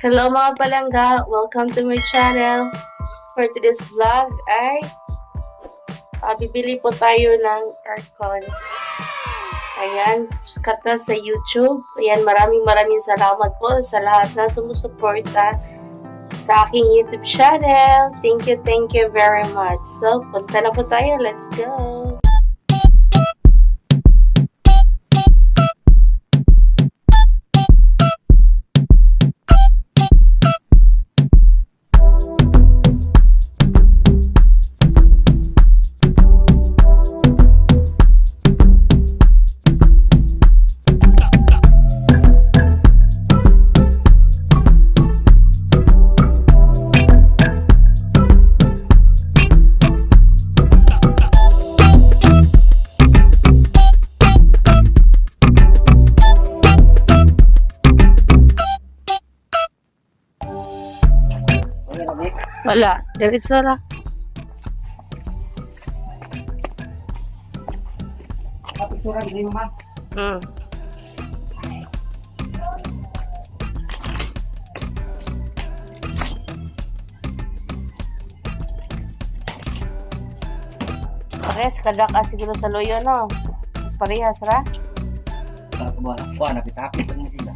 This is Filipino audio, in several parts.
Hello mga palangga! Welcome to my channel. For today's vlog ay ah, bibili po tayo ng aircon. Ayan, kata sa YouTube. Ayan, maraming maraming salamat po sa lahat na sumusuporta sa aking YouTube channel. Thank you, thank you very much. So, punta na po tayo. Let's go! Wala. Diretso na. Kapituran din mo, ma'am. Mm. Parehas, kada ka siguro sa loyo, no? Parehas, ra? Ko ba? Kuha, napitapit lang sila.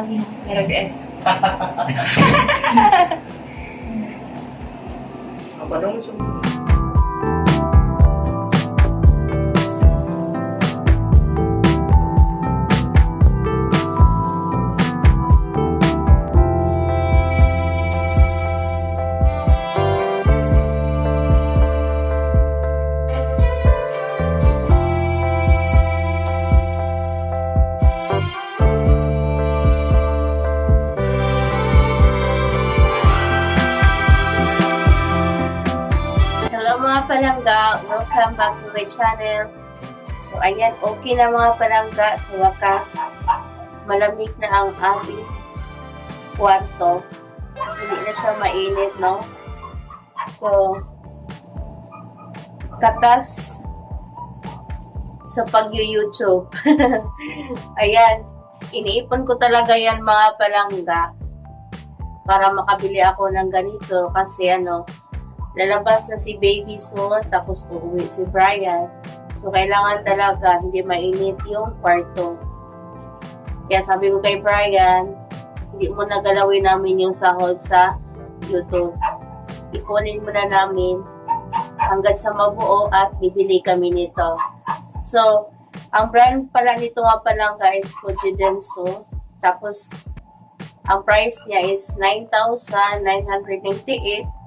Pa lang sa lagi. Pero eh, Apa dong Hello mga palangga! Welcome back to my channel. So ayan, okay na mga palangga. Sa wakas, malamig na ang ating kwarto. Hindi na siya mainit, no? So, katas sa pag-YouTube. ayan, iniipon ko talaga yan mga palangga para makabili ako ng ganito kasi ano, lalabas na si baby soon, tapos uuwi si Brian. So, kailangan talaga hindi mainit yung kwarto. Kaya sabi ko kay Brian, hindi mo na galawin namin yung sahod sa YouTube. Ikunin mo na namin hanggang sa mabuo at bibili kami nito. So, ang brand pala nito nga pala guys, Fujidenso. Tapos, ang price niya is 9,998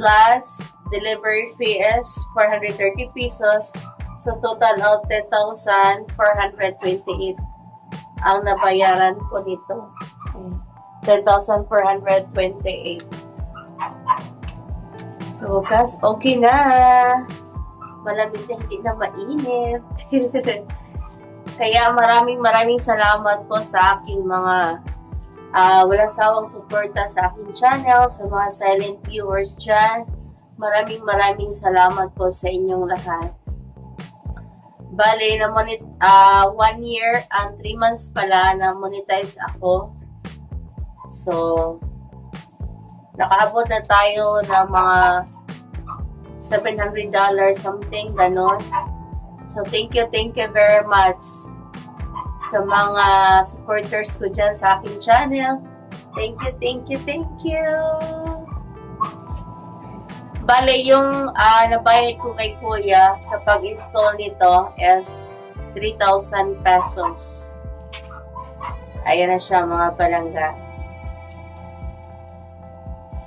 plus delivery fee is 430 pesos. So, total of 10,428 ang nabayaran ko nito. 10,428. So, guys, okay na. Malamig na hindi na mainit. Kaya maraming maraming salamat po sa aking mga ah, walang sawang suporta sa aking channel, sa mga silent viewers dyan. Maraming maraming salamat po sa inyong lahat. Bale, na monet, ah one year and three months pala na monetize ako. So, nakaabot na tayo ng mga $700 something, ganon. So, thank you, thank you very much sa mga supporters ko dyan sa aking channel. Thank you, thank you, thank you! Bale, yung ah, nabayad ko kay Kuya sa pag-install nito is 3,000 pesos. Ayan na siya mga palangga.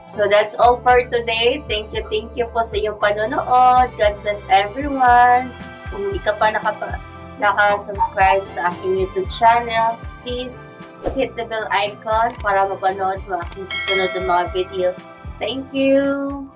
So that's all for today. Thank you, thank you po sa iyong panonood. God bless everyone. Kung hindi ka pa nakapa, naka-subscribe sa aking YouTube channel, please hit the bell icon para mapanood mo aking susunod na mga video. Thank you!